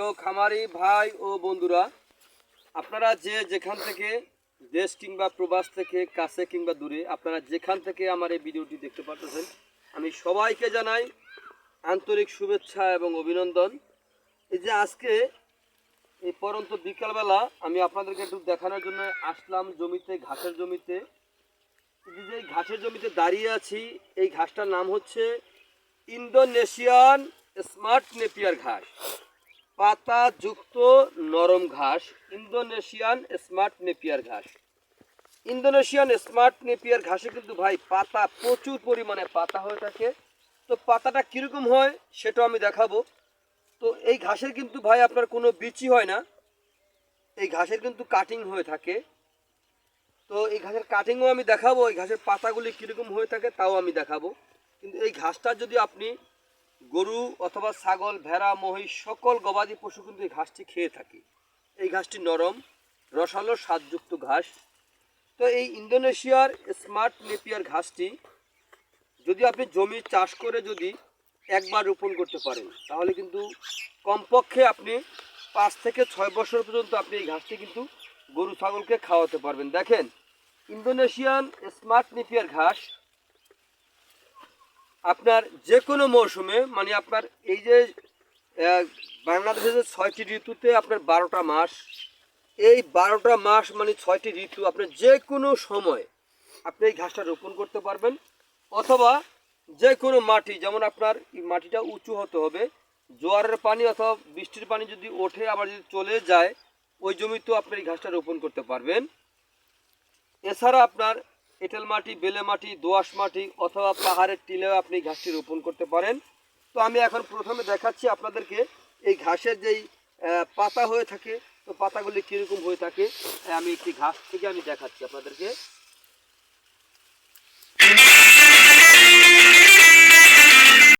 প্রিয় খামারি ভাই ও বন্ধুরা, আপনারা যে যেখান থেকে দেশ কিংবা প্রবাস থেকে কাছে কিংবা দূরে, আপনারা যেখান থেকে আমার এই ভিডিওটি দেখতে পাচ্ছেন আমি সবাইকে জানাই আন্তরিক শুভেচ্ছা এবং অভিনন্দন। এই যে আজকে, এই পরন্ত বিকালবেলা আমি আপনাদেরকে একটু দেখানোর জন্য আসলাম জমিতে, ঘাসের জমিতে। যে ঘাসের জমিতে দাঁড়িয়ে আছি, এই ঘাসটার নাম হচ্ছে ইন্দোনেশিয়ান স্মার্ট নেপিয়ার ঘাস। পাতা যুক্ত নরম ঘাস, ইন্দোনেশিয়ান স্মার্ট নেপিয়ার ঘাস। ইন্দোনেশিয়ান স্মার্ট নেপিয়ার ঘাসে কিন্তু ভাই পাতা প্রচুর পরিমাণে পাতা হয়ে থাকে। তো পাতাটা কীরকম হয় সেটাও আমি দেখাবো। তো এই ঘাসের কিন্তু ভাই আপনার কোনো বিচি হয় না। এই ঘাসের কিন্তু কাটিং হয়ে থাকে। তো এই ঘাসের কাটিংও আমি দেখাবো, এই ঘাসের পাতাগুলি কীরকম হয়ে থাকে তাও আমি দেখাবো। কিন্তু এই ঘাসটা যদি আপনি গরু অথবা ছাগল, ভেড়া, মহিষ, সকল গবাদি পশু কিন্তু এই ঘাসটি খেয়ে থাকে। এই ঘাসটি নরম, রসালো, স্বাদযুক্ত ঘাস। তো এই ইন্দোনেশিয়ার স্মার্ট নেপিয়ার ঘাসটি যদি আপনি জমি চাষ করে যদি একবার রোপণ করতে পারেন, তাহলে কিন্তু কমপক্ষে আপনি পাঁচ থেকে ছয় বছর পর্যন্ত আপনি এই ঘাসটি কিন্তু গরু, ছাগলকে খাওয়াতে পারবেন। দেখেন, ইন্দোনেশিয়ান স্মার্ট নেপিয়ার ঘাস আপনার যে কোনো মৌসুমে মানে আপনার এই যে বাংলাদেশে যে ছয়টি ঋতুতে আপনার বারোটা মাস, এই বারোটা মাস মানে ছয়টি ঋতু আপনার যে কোনো সময় আপনি এই ঘাসটা রোপণ করতে পারবেন, অথবা যে কোনো মাটি, যেমন আপনার মাটিটা উঁচু হতে হবে, জোয়ারের পানি অথবা বৃষ্টির পানি যদি ওঠে, আবার যদি চলে যায়, ওই জমিতেও আপনি এই ঘাসটা রোপণ করতে পারবেন। এছাড়া আপনার এঁটেল মাটি, বেলে মাটি, দোয়াশ মাটি অথবা পাহাড়ের টিলেও আপনি ঘাসটি রোপণ করতে পারেন। তো আমি এখন প্রথমে দেখাচ্ছি আপনাদেরকে এই ঘাসের যেই পাতা হয়ে থাকে, তো পাতাগুলি কীরকম হয়ে থাকে, আমি একটি ঘাস থেকে আমি দেখাচ্ছি আপনাদেরকে।